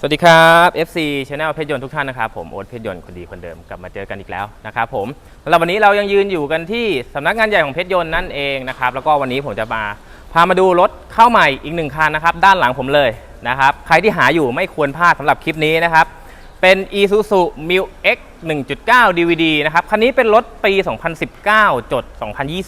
สวัสดีครับ FC Channel เพชรยนต์ทุกท่านนะครับผมโอ๊ตเพชรยนต์คนดีคนเดิมกลับมาเจอกันอีกแล้วนะครับผมสำหรับวันนี้เรายังยืนอยู่กันที่สำนักงานใหญ่ของเพชรยนต์นั่นเองนะครับแล้วก็วันนี้ผมจะมาพามาดูรถเข้าใหม่อีกหนึ่งคันนะครับด้านหลังผมเลยนะครับใครที่หาอยู่ไม่ควรพลาดสำหรับคลิปนี้นะครับเป็น Isuzu m i l X 1.9 DVD นะครับคันนี้เป็นรถปี 2019 จด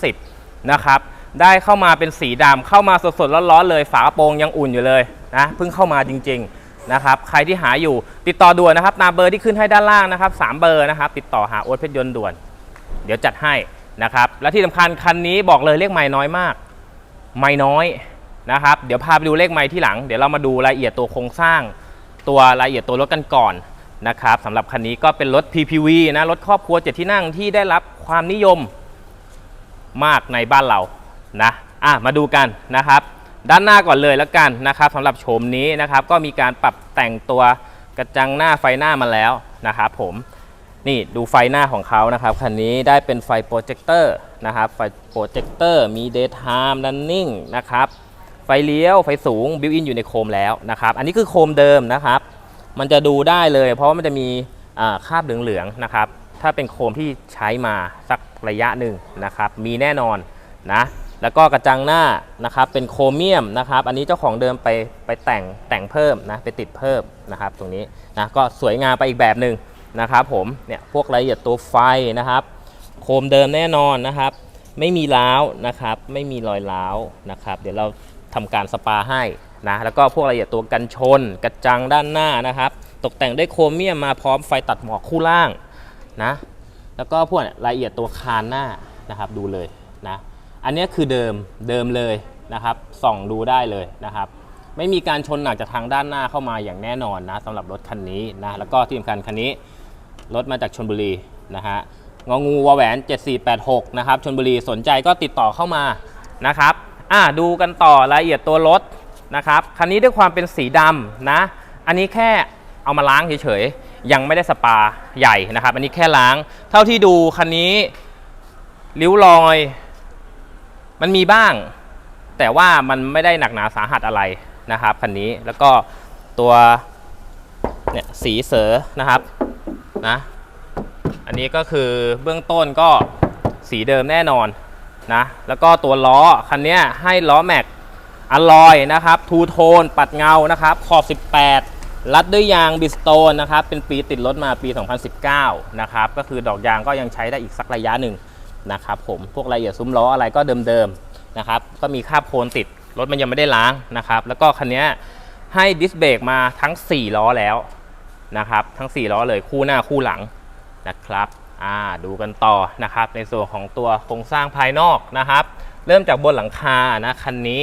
2020 นะครับได้เข้ามาเป็นสีดำเข้ามาสดๆร้อนๆเลย ฝากระโปรงยังอุ่นอยู่เลยนะเพิ่งเข้ามาจริง ๆ นะครับใครที่หาอยู่ติดต่อด่วนนะครับตามเบอร์ที่ขึ้นให้ด้านล่างนะครับสามเบอร์นะครับติดต่อหาโอ๊ตเพชรยนต์ด่วน เดี๋ยวจัดให้นะครับและที่สำคัญคันนี้บอกเลยเลขไม่น้อยมาก ไม่น้อยนะครับเดี๋ยวพาไปดูเลขไม่ที่หลัง เดี๋ยวเรามาดูรายละเอียดตัวโครงสร้าง ตัวรายละเอียดตัวรถกันก่อนนะครับสำหรับคันนี้ก็เป็นรถ PPV นะรถครอบครัวเจ็ดที่นั่งที่ได้รับความนิยมมากในบ้านเรานะอะมาดูกันนะครับ ด้านหน้าก่อนเลยแล้วกันนะครับสำหรับโฉมนี้นะครับก็มีการปรับแต่งตัวกระจังหน้าไฟหน้ามาแล้วนะครับผมนี่ดูไฟหน้าของเขานะครับคันนี้ได้เป็นไฟโปรเจคเตอร์นะครับไฟโปรเจคเตอร์มี daytime running นะครับไฟเลี้ยวไฟสูงบิวอินอยู่ในโคมแล้วนะครับอันนี้คือโคมเดิมนะครับมันจะดูได้เลย เพราะว่ามันจะมีคราบเหลืองๆนะครับถ้าเป็นโคมที่ใช้มาสักระยะหนึ่งนะครับมีแน่นอนนะ แล้วก็กระจังหน้านะครับเป็นโครเมียมนะครับอันนี้เจ้าของเดิมไปไปแต่งแต่งเพิ่มนะไปติดเพิ่มนะครับตรงนี้นะก็สวยงามไปอีกแบบหนึ่งนะครับผมเนี่ยพวกรายละเอียดตัวไฟนะครับโคมเดิมแน่นอนนะครับ ไม่มีร้าวนะครับไม่มีรอยร้าวนะครับเดี๋ยวเราทำการสปาให้นะแล้วก็พวกรายละเอียดตัวกันชน กระจังด้านหน้านะครับ ตกแต่งด้วยโครเมียมมาพร้อมไฟตัดหมอกคู่ล่างนะแล้วก็พวกรายละเอียดตัวคานหน้านะครับดูเลยนะ อันนี้คือเดิมเดิมเลยนะครับส่องดูได้เลยนะครับ ไม่มีการชนหนักจากทางด้านหน้าเข้ามาอย่างแน่นอนนะสำหรับรถคันนี้นะแล้วก็ที่สำคัญคันนี้รถมาจากชนบุรีนะฮะงองูวแหวน 7486 นะครับชนบุรีสนใจก็ติดต่อเข้ามานะครับอะดูกันต่อรายละเอียดตัวรถนะครับคันนี้ด้วยความเป็นสีดำนะ อันนี้แค่เอามาล้างเฉยๆ ยังไม่ได้สปาใหญ่นะครับ อันนี้แค่ล้าง เท่าที่ดูคันนี้ริ้วรอย มันมีบ้าง แต่ว่ามันไม่ได้หนักหนาสาหัสอะไรนะครับคันนี้แล้วก็ตัวเนี่ยสีเสือนะครับนะอันนี้ก็คือเบื้องต้นก็สีเดิมแน่นอนนะแล้วก็ตัวล้อคันนี้ให้ล้อแม็กอลลอยนะครับทูโทนปัดเงานะครับขอบ 18 รัดด้วยยางบิสโตนนะครับเป็นปีติดรถมาปี 2019 นะครับก็คือดอกยางก็ยังใช้ได้อีกสักระยะหนึ่ง นะครับผมพวกรายละเอียดซุ้มล้ออะไรก็เดิมๆนะครับก็มีคราบโคลนติดรถมันยังไม่ได้ล้างนะครับแล้วก็คันนี้ให้ดิสเบรกมาทั้ง 4 ล้อแล้วนะครับทั้ง 4 ล้อเลยคู่หน้าคู่หลังนะครับอ่าดูกันต่อนะครับในส่วนของตัวโครงสร้างภายนอกนะครับ เริ่มจากบนหลังคานะคันนี้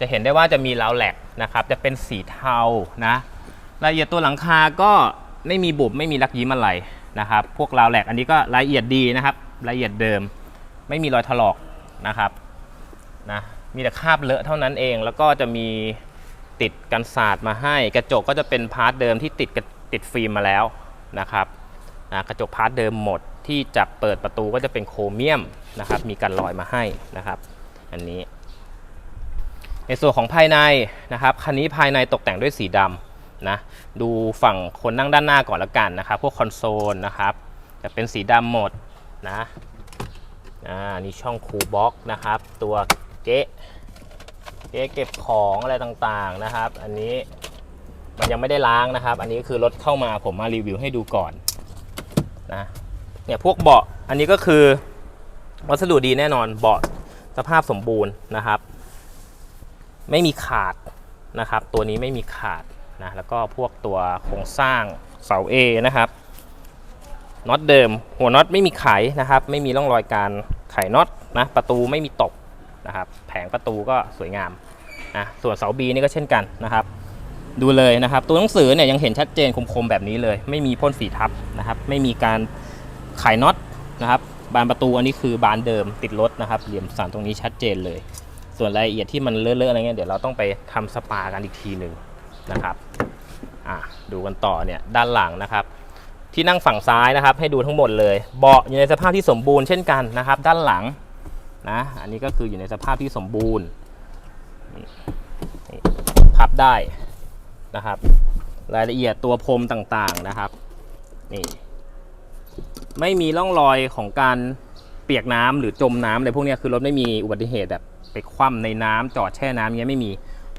จะเห็นได้ว่าจะมีราวแหลกนะครับจะเป็นสีเทานะรายละเอียดตัวหลังคาก็ไม่มีบุบไม่มีลักยิ้มอะไรนะครับ พวกราวแหลกอันนี้ก็รายละเอียดดีนะครับ ละเอียดเดิม ไม่มีรอยถลอกนะครับนะมีแต่คราบเลอะเท่านั้นเองแล้วก็จะมีติดกันศาสตร์มาให้ กระจกก็จะเป็นพาร์ทเดิมที่ติดติดฟิล์มมาแล้วนะครับนะกระจกพาร์ทเดิมหมดที่จับเปิดประตูก็จะเป็นโครเมียมนะครับ มีกันรอยมาให้นะครับ อันนี้ ในส่วนของภายในนะครับคันนี้ภายในตกแต่งด้วยสีดำนะดูฝั่งคนนั่งด้านหน้าก่อนละกันนะครับ พวกคอนโซลนะครับจะเป็นสีดำหมด นะอ่านี่ช่องคูบ็อกนะครับ ตัวเก๊เก๊เก็บของอะไรต่างๆนะครับ อันนี้มันยังไม่ได้ล้างนะครับ อันนี้คือรถเข้ามาผมมารีวิวให้ดูก่อนนะเนี่ยพวกเบาะอันนี้ก็คือวัสดุดีแน่นอนเบาะสภาพสมบูรณ์นะครับ ไม่มีขาดนะครับ ตัวนี้ไม่มีขาดนะแล้วก็พวกตัวโครงสร้างเสา A นะครับ น็อตเดิม หัวน็อตไม่มีไขนะครับ ไม่มีร่องรอยการไขน็อตนะ ประตูไม่มีตกนะครับ แผงประตูก็สวยงามนะส่วนเสาบีนี่ก็เช่นกันนะครับ ดูเลยนะครับ ตัวหนังสือเนี่ยยังเห็นชัดเจนคมๆแบบนี้เลย ไม่มีพ่นสีทับนะครับ ไม่มีการไขน็อตนะครับ บานประตูอันนี้คือบานเดิมติดรถนะครับ เหลี่ยมสันตรงนี้ชัดเจนเลย ส่วนรายละเอียดที่มันเลอะๆอะไรเงี้ยเดี๋ยวเราต้องไปทำสปากันอีกทีหนึ่งนะครับ อะดูกันต่อเนี่ยด้านหลังนะครับ ที่นั่งฝั่งซ้ายนะครับ ให้ดูทั้งหมดเลย เบาะอยู่ในสภาพที่สมบูรณ์เช่นกันนะครับ ด้านหลังนะอันนี้ก็คืออยู่ในสภาพที่สมบูรณ์พับได้นะครับ รายละเอียดตัวพรมต่างๆนะครับนี่ไม่มีร่องรอยของการเปียกน้ำหรือจมน้ำอะไรพวกนี้คือรถไม่มีอุบัติเหตุแบบไปคว่ำในน้ำจอดแช่น้ำเงี้ยไม่มี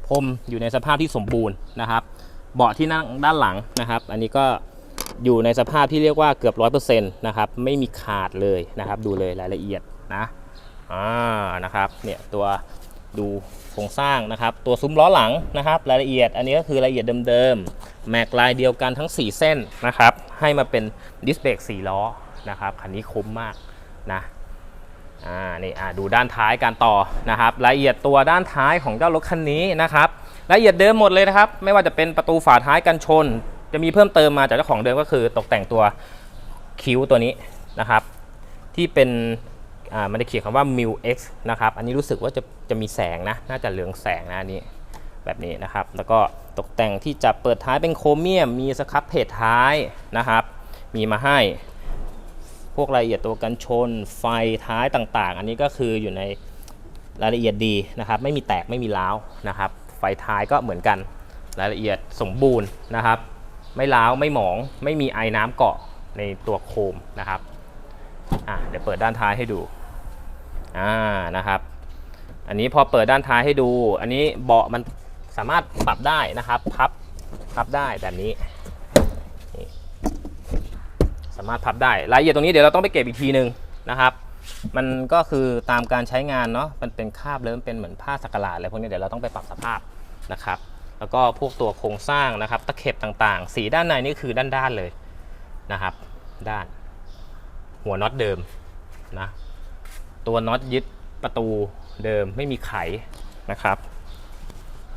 พรมอยู่ในสภาพที่สมบูรณ์นะครับ เบาะที่นั่งด้านหลังนะครับ อันนี้ก็ อยู่ในสภาพที่เรียกว่าเกือบร้อยเปอร์เซ็นต์นะครับไม่มีขาดเลยนะครับดูเลยรายละเอียดนะอ่านะครับเนี่ยตัวดูโครงสร้างนะครับ ตัวซุ้มล้อหลังนะครับรายละเอียดอันนี้ก็คือรายละเอียดเดิมๆแม็กลายเดียวกันทั้ง 4 เส้นนะครับให้มาเป็นดิสเบรก4ล้อนะครับคันนี้คมมากนะอ่านี่อ่าดูด้านท้ายการต่อนะครับรายละเอียดตัวด้านท้ายของเจ้ารถคันนี้นะครับรายละเอียดเดิมหมดเลยนะครับ ไม่ว่าจะเป็นประตูฝาท้ายกันชน จะมีเพิ่มเติมมาจากเจ้าของเดิมก็คือตกแต่งตัวคิ้วตัวนี้นะครับ ที่เป็นอ่ามันจะเขียนคำว่า m i l X นะครับ อันนี้รู้สึกว่าจะจะมีแสงนะ น่าจะเหลืองแสงนะอันนี้แบบนี้นะครับ แล้วก็ตกแต่งที่จะเปิดท้ายเป็นโครเมียม มีสครับเพจท้ายนะครับ มีมาให้ พวกรายละเอียดตัวกันชน ไฟท้ายต่างๆ อันนี้ก็คืออยู่ในรายละเอียดดีนะครับ ไม่มีแตกไม่มีร้าวนะครับ ไฟท้ายก็เหมือนกัน รายละเอียดสมบูรณ์นะครับ ไม่ร้าวไม่หมอง ไม่มีไอน้ำเกาะในตัวโคมนะครับอะเดี๋ยวเปิดด้านท้ายให้ดูอ่านะครับ อันนี้พอเปิดด้านท้ายให้ดู อันนี้เบาะมันสามารถปรับได้นะครับพับพับได้แบบนี้ สามารถพับได้รายละเอียดตรงนี้เดี๋ยวเราต้องไปเก็บอีกทีหนึ่งนะครับ มันก็คือตามการใช้งานเนาะมันเป็นคาบเริ่มเป็นเหมือนผ้าสักหลาดอะไรพวกนี้เดี๋ยวเราต้องไปปรับสภาพนะครับ แล้วก็พวกตัวโครงสร้างนะครับ ตะเข็บต่างๆ สีด้านในนี่คือด้านๆเลยนะครับ ด้าน หัวน็อตเดิมนะตัวน็อตยึดประตูเดิมไม่มีไขนะครับ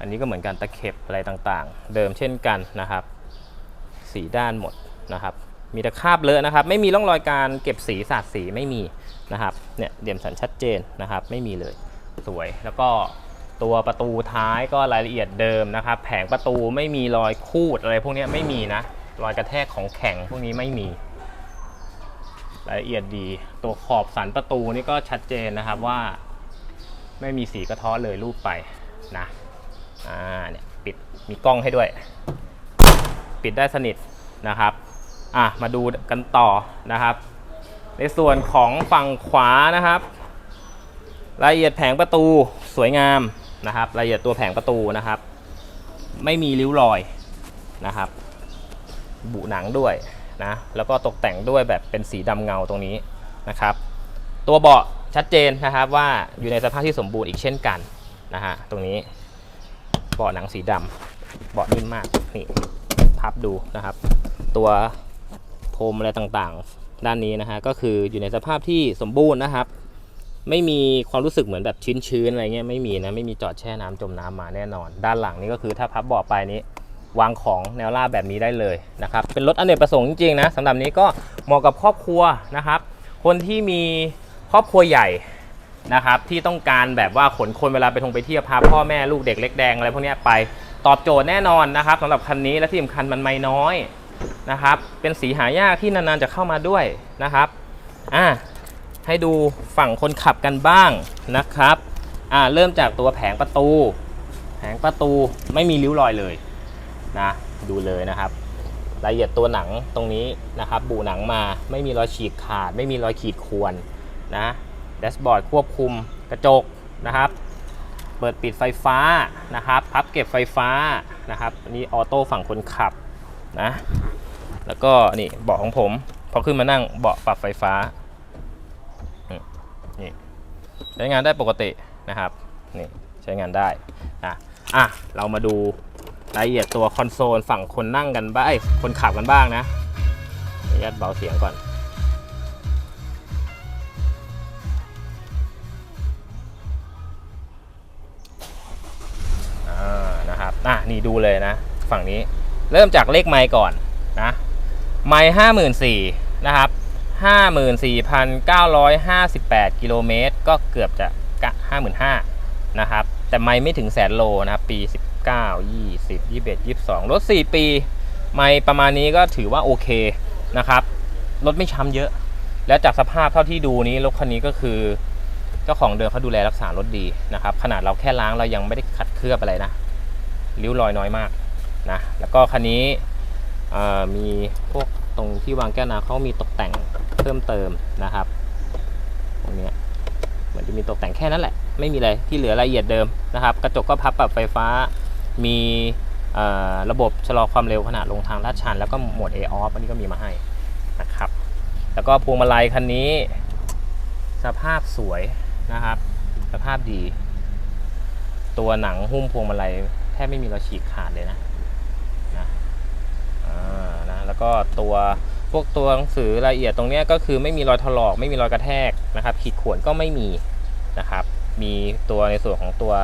อันนี้ก็เหมือนกันตะเข็บอะไรต่างๆ เดิมเช่นกันนะครับ สีด้านหมดนะครับ มีแต่คราบเลอะนะครับ ไม่มีร่องรอยการเก็บสีสาดสีไม่มีนะครับเนี่ยเดี่ยมสันชัดเจนนะครับ ไม่มีเลยสวยแล้วก็ ตัวประตูท้ายก็รายละเอียดเดิมนะครับ แผงประตูไม่มีรอยคูดอะไรพวกนี้ไม่มีนะ รอยกระแทกของแข็งพวกนี้ไม่มี รายละเอียดดี ตัวขอบสันประตูนี่ก็ชัดเจนนะครับว่า ไม่มีสีกระเท้อเลยรูปไปนะ อ่าเนี่ยปิดมีกล้องให้ด้วย ปิดได้สนิทนะครับอะมาดูกันต่อนะครับ ในส่วนของฝั่งขวานะครับรายละเอียดแผงประตูสวยงาม นะครับรายละเอียดตัวแผงประตูนะครับ ไม่มีริ้วรอยนะครับ บุหนังด้วยนะแล้วก็ตกแต่งด้วยแบบเป็นสีดำเงาตรงนี้นะครับ ตัวเบาะชัดเจนนะครับว่าอยู่ในสภาพที่สมบูรณ์อีกเช่นกันนะฮะตรงนี้เบาะหนังสีดำเบาะนิ่มมากนี่พับดูนะครับ ตัวโพรมอะไรต่างๆ ด้านนี้นะฮะก็คืออยู่ในสภาพที่สมบูรณ์นะครับ ไม่มีความรู้สึกเหมือนแบบชื้นๆอะไรเงี้ยไม่มีนะไม่มีจอดแช่น้ำจมน้ำมาแน่นอน ด้านหลังนี่ก็คือถ้าพับเบาะไปนี้วางของแนวราบแบบนี้ได้เลยนะครับ เป็นรถอเนกประสงค์จริงๆนะสำหรับนี้ก็เหมาะกับครอบครัวนะครับ คนที่มีครอบครัวใหญ่นะครับ ที่ต้องการแบบว่าขนคนเวลาไปทงไปเที่ยวพาพ่อแม่ลูกเด็กเล็กแดงอะไรพวกนี้ไปตอบโจทย์แน่นอนนะครับสำหรับคันนี้และที่สำคัญมันไม่น้อยนะครับ เป็นสีหายากที่นานๆจะเข้ามาด้วยนะครับอะ ให้ดูฝั่งคนขับกันบ้างนะครับอ่าเริ่มจากตัวแผงประตู แผงประตูไม่มีริ้วรอยเลยนะดูเลยนะครับรายละเอียดตัวหนังตรงนี้นะครับบูหนังมาไม่มีรอยฉีกขาด ไม่มีรอยขีดข่วนนะแดชบอร์ดควบคุมกระจกนะครับ เปิดปิดไฟฟ้านะครับพับเก็บไฟฟ้านะครับนนี้ออโต้ฝั่งคนขับนะแล้วก็นี่เบาะของผมพอขึ้นมานั่งเบาะปรับไฟฟ้าอืมนี่ใช้งานได้ปกตินะครับนี่ใช้งานได้นะอะเรามาดูรายละเอียดตัวคอนโซลฝั่งคนนั่งกันบ้างคนขับกันบ้างนะขออนุญาตเบาเสียงก่อนอ่านะครับ อะ นี่ดูเลยนะ ฝั่งนี้ เริ่มจากเลขไมค์ก่อนนะ ไมค์ห้าหมื่นสี่นะครับ ห้าหมื่นสี่พันเก้าร้อยห้าสิบแปดกิโลเมตร ก็เกือบจะกะห้าหมื่นห้านะครับ แต่ไม่ไม่ถึงแสนโลนะครับ ปี 19 20 21 22 รถ 4 ปี ไม่ประมาณนี้ก็ถือว่าโอเคนะครับ รถไม่ช้ำเยอะ แล้วจากสภาพเท่าที่ดูนี้ รถคันนี้ก็คือ เจ้าของเดิมเขาดูแลรักษารถดีนะครับ ขนาดเราแค่ล้างเรายังไม่ได้ขัดเคลือบอะไรนะ ริ้วรอยน้อยมากนะ แล้วก็คันนี้มีพวกตรงที่วางแก้วน้ำเขามีตกแต่ง เพิ่มเติมนะครับตรงนี้เหมือนจะมีตกแต่งแค่นั้นแหละ ไม่มีอะไรที่เหลือรายละเอียดเดิมนะครับ กระจกก็พับปรับไฟฟ้ามีระบบชะลอความเร็วขณะลงทางลาดชัน แล้วก็โหมด A off อันนี้ก็มีมาให้นะครับ แล้วก็พวงมาลัยคันนี้ สภาพสวยนะครับ สภาพดี ตัวหนังหุ้มพวงมาลัยแทบไม่มีรอยฉีกขาดเลยนะนะนะแล้วก็ตัว พวกตัวหนังสือรายละเอียดตรงนี้ก็คือไม่มีรอยถลอก ไม่มีรอยกระแทกนะครับ ขีดข่วนก็ไม่มีนะครับ มีตัวในส่วนของตัว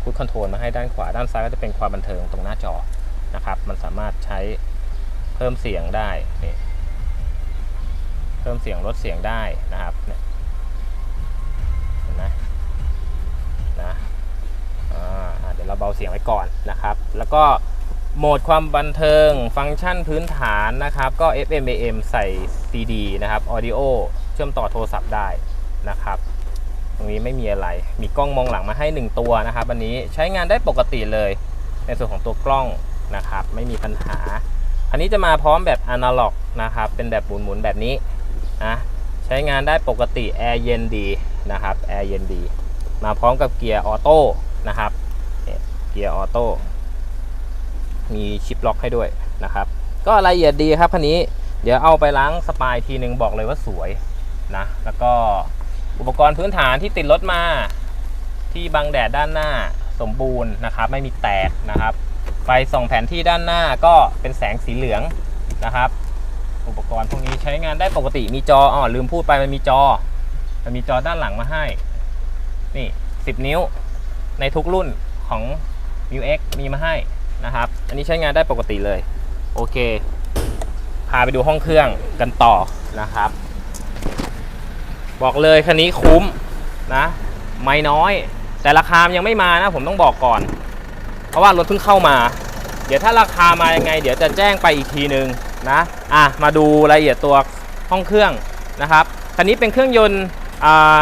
คูดคอนโทรลมาให้ด้านขวาด้านซ้ายก็จะเป็นความบันเทิงตรงหน้าจอนะครับ มันสามารถใช้เพิ่มเสียงได้นี่เพิ่มเสียงลดเสียงได้นะครับเนี่ยเห็นไหมนะอ่าเดี๋ยวเราเบาเสียงไว้ก่อนนะครับ แล้วก็ โหมดความบันเทิงฟังก์ชันพื้นฐานนะครับ ก็ FM AM ใส่ CD นะครับ Audio เชื่อมต่อโทรศัพท์ได้นะครับ ตรงนี้ไม่มีอะไร มีกล้องมองหลังมาให้ 1 ตัวนะครับอันนี้ใช้งานได้ปกติเลย ในส่วนของตัวกล้องนะครับ ไม่มีปัญหา อันนี้จะมาพร้อมแบบอนาล็อกนะครับ เป็นแบบหมุนๆแบบนี้นะใช้งานได้ปกติแอร์เย็นดีนะครับแอร์เย็นดี มาพร้อมกับเกียร์ออโต้นะครับเนี่ยเกียร์ออโต้ มีชิปล็อกให้ด้วยนะครับ ก็ละเอียดดีครับคันนี้เดี๋ยวเอาไปล้างสปายทีหนึ่งบอกเลยว่าสวยนะแล้วก็อุปกรณ์พื้นฐานที่ติดรถมาที่บังแดดด้านหน้าสมบูรณ์นะครับ ไม่มีแตกนะครับไฟส่องแผนที่ด้านหน้าก็เป็นแสงสีเหลืองนะครับ อุปกรณ์พวกนี้ใช้งานได้ปกติมีจออ๋อลืมพูดไปมันมีจอ มันมีจอด้านหลังมาให้ นี่ 10 นิ้วในทุกรุ่นของ m u X มีมาให้นะครับ อันนี้ใช้งานได้ปกติเลย โอเค พาไปดูห้องเครื่องกันต่อนะครับ บอกเลยคันนี้คุ้มนะ ไม่น้อย แต่ราคามยังไม่มานะ ผมต้องบอกก่อน เพราะว่ารถเพิ่งเข้ามา เดี๋ยวถ้าราคามายังไง เดี๋ยวจะแจ้งไปอีกทีนึงนะ อะ มาดูรายละเอียดตัวห้องเครื่องนะครับคันนี้เป็นเครื่องยนต์อ่า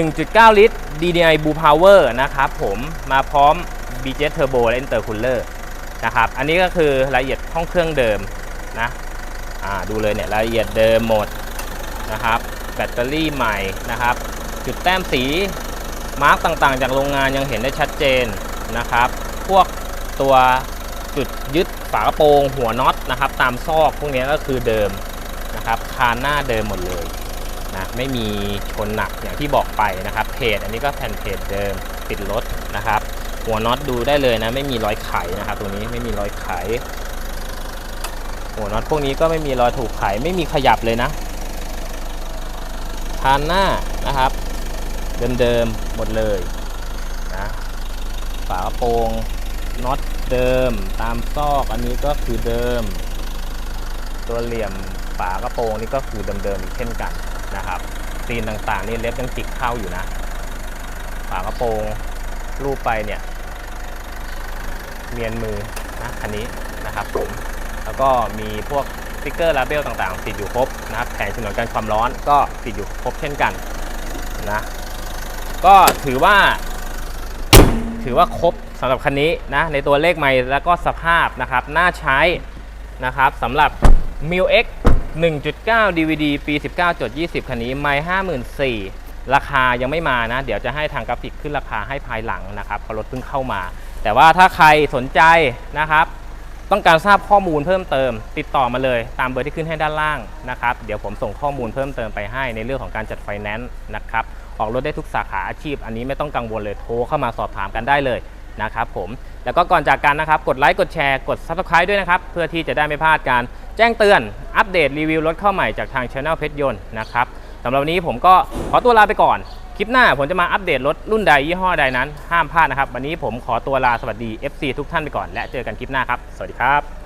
1.9 ลิตร DDI Blue Power นะครับผมมาพร้อม BJ Turbo และ Intercooler นะครับ อันนี้ก็คือรายละเอียดห้องเครื่องเดิมนะดูเลยเนี่ยรายละเอียดเดิมหมดนะครับ แบตเตอรี่ใหม่นะครับ จุดแต้มสีมาร์กต่างๆ จากโรงงานยังเห็นได้ชัดเจนนะครับ พวกตัวจุดยึดฝากระโปรงหัวน็อตนะครับ ตามซอกพวกนี้ก็คือเดิมนะครับ คานหน้าเดิมหมดเลยนะไม่มีชนหนักอย่างที่บอกไปนะครับ เพจอันนี้ก็แผ่นเพจเดิมติดรถนะครับ หัวน็อตดูได้เลยนะ ไม่มีรอยไขนะครับตรงนี้ไม่มีรอยไข หัวน็อตพวกนี้ก็ไม่มีรอยถูกไขไม่มีขยับเลยนะคานหน้านะครับ เดิมๆหมดเลยนะฝากระโปรงน็อตเดิม ตามซอกอันนี้ก็คือเดิม ตัวเหลี่ยมฝากระโปรงนี่ก็คือเดิมๆอีกเช่นกันนะครับซีนต่างๆนี่เล็บยังจิกเข้าอยู่นะ ฝากระโปรงรูปไปเนี่ย เมียนมือนะคันนี้นะครับผมแล้วก็มีพวกสติ๊กเกอร์ลาเบลต่างๆ ติดอยู่ครบนะครับแผงฉนวนกันความร้อนก็ติดอยู่ครบเช่นกันนะก็ถือว่า ถือว่าครบสำหรับคันนี้นะในตัวเลขไม่แล้วก็สภาพนะครับน่าใช้นะครับสำหรับ m i l X 1.9 DVD ปี 19.20 คันนี้ไม่54,000ราคายังไม่มานะ เดี๋ยวจะให้ทางกราฟิกขึ้นราคาให้ภายหลังนะครับเพราะรถเพิ่งเข้ามา แต่ว่าถ้าใครสนใจนะครับ ต้องการทราบข้อมูลเพิ่มเติม ติดต่อมาเลยตามเบอร์ที่ขึ้นให้ด้านล่างนะครับเดี๋ยวผมส่งข้อมูลเพิ่มเติมไปให้ในเรื่องของการจัดไฟแนนซ์นะครับออกรถได้ทุกสาขาอาชีพ อันนี้ไม่ต้องกังวลเลยโทรเข้ามาสอบถามกันได้เลยนะครับผมแล้วก็ก่อนจากกันนะครับ กดไลค์กดแชร์กด Subscribe ด้วยนะครับ เพื่อที่จะได้ไม่พลาดการแจ้งเตือนอัปเดตรีวิวรถเข้าใหม่จากทาง Channel เพชรยนต์นะครับสำหรับวันนี้ผมก็ขอตัวลาไปก่อน คลิปหน้าผมจะมาอัปเดตรถรุ่นใดยี่ห้อใดนั้นห้ามพลาดนะครับ วันนี้ผมขอตัวลาสวัสดี FC ทุกท่านไปก่อนและเจอกันคลิปหน้าครับ สวัสดีครับ